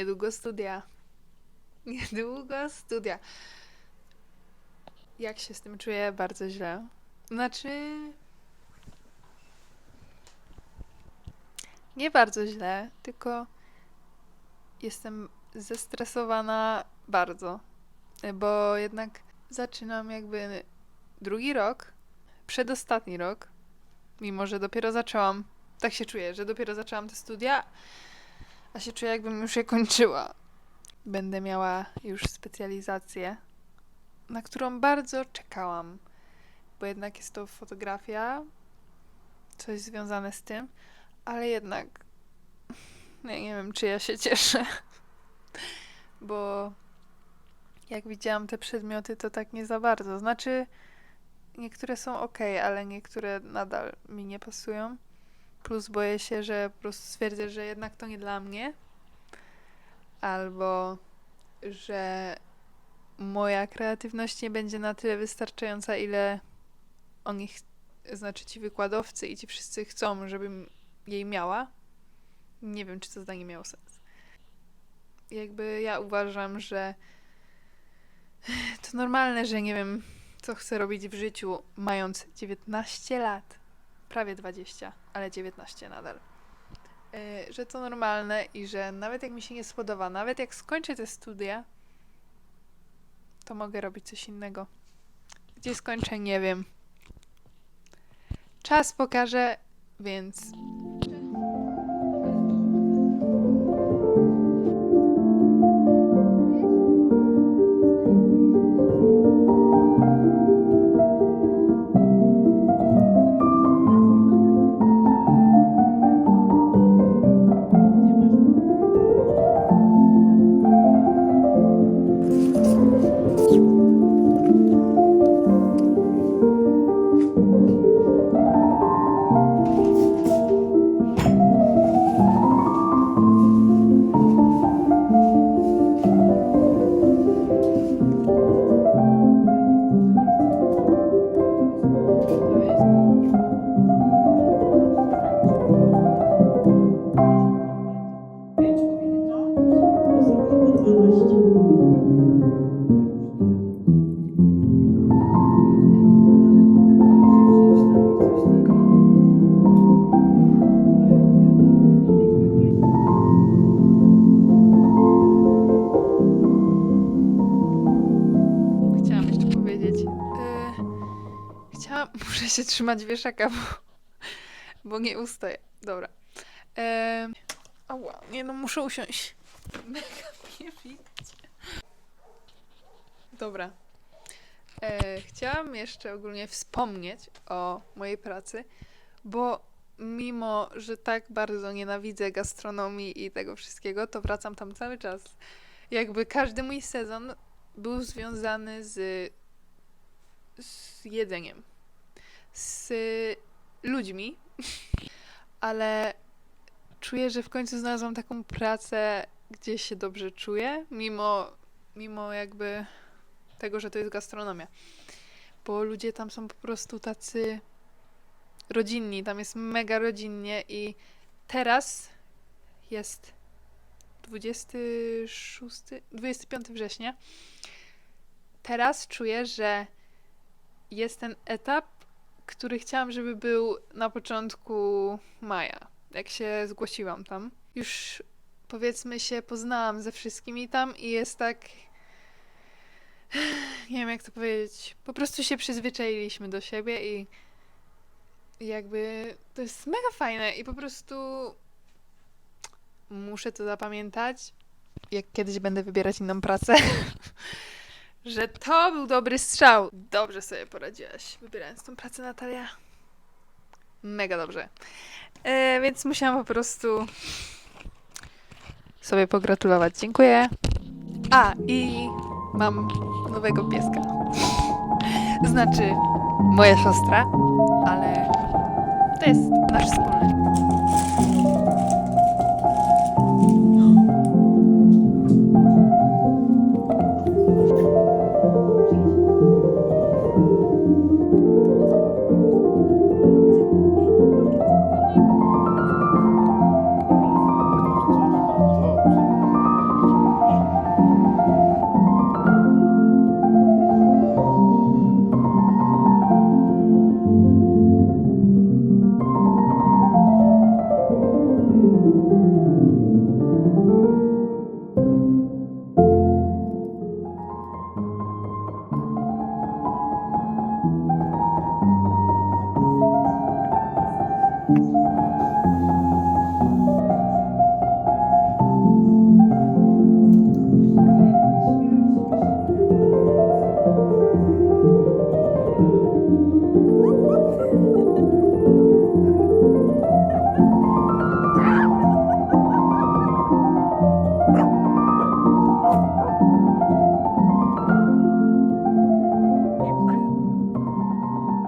Niedługo studia. Niedługo studia. Jak się z tym czuję? Bardzo źle. Znaczy. Nie bardzo źle, tylko jestem zestresowana bardzo. Bo jednak zaczynam jakby drugi rok, przedostatni rok, mimo że dopiero zaczęłam. Tak się czuję, że dopiero zaczęłam te studia, a się czuję, jakbym już je kończyła. Będę miała już specjalizację, na którą bardzo czekałam, bo jednak jest to fotografia, coś związane z tym, ale jednak ja nie wiem, czy ja się cieszę, bo jak widziałam te przedmioty, to tak nie za bardzo. Znaczy, niektóre są ok, ale niektóre nadal mi nie pasują. Plus boję się, że po prostu stwierdzę, że jednak to nie dla mnie. Albo że moja kreatywność nie będzie na tyle wystarczająca, ile oni, znaczy ci wykładowcy i ci wszyscy chcą, żebym jej miała. Nie wiem, czy to zdanie miało sens. Jakby ja uważam, że to normalne, że nie wiem, co chcę robić w życiu, mając 19 lat. Prawie 20, ale 19 nadal. Yy, że to normalne i że nawet jak mi się nie spodoba, nawet jak skończę te studia, to mogę robić coś innego. Gdzie skończę, nie wiem. Czas pokaże, więc muszę się trzymać wieszaka, bo, bo nie ustaję. Dobra. Yy, ała, nie no, muszę usiąść. Mega mnie. Dobra. E, chciałam jeszcze ogólnie wspomnieć o mojej pracy, bo mimo, że tak bardzo nienawidzę gastronomii i tego wszystkiego, to wracam tam cały czas. Jakby każdy mój sezon był związany z, z jedzeniem, z ludźmi, ale czuję, że w końcu znalazłam taką pracę, gdzie się dobrze czuję, mimo, mimo jakby tego, że to jest gastronomia. Bo ludzie tam są po prostu tacy rodzinni, tam jest mega rodzinnie i teraz jest 26, 25 września. Teraz czuję, że jest ten etap, który chciałam, żeby był na początku maja, jak się zgłosiłam tam. Już powiedzmy się poznałam ze wszystkimi tam i jest tak nie wiem jak to powiedzieć. Po prostu się przyzwyczailiśmy do siebie i jakby to jest mega fajne i po prostu muszę to zapamiętać, jak kiedyś będę wybierać inną pracę, że to był dobry strzał. Dobrze sobie poradziłaś, wybierając tą pracę, Natalia. Mega dobrze. E, więc musiałam po prostu sobie pogratulować. Dziękuję. A, i mam nowego pieska. Znaczy, moja siostra, ale to jest nasz wspólny.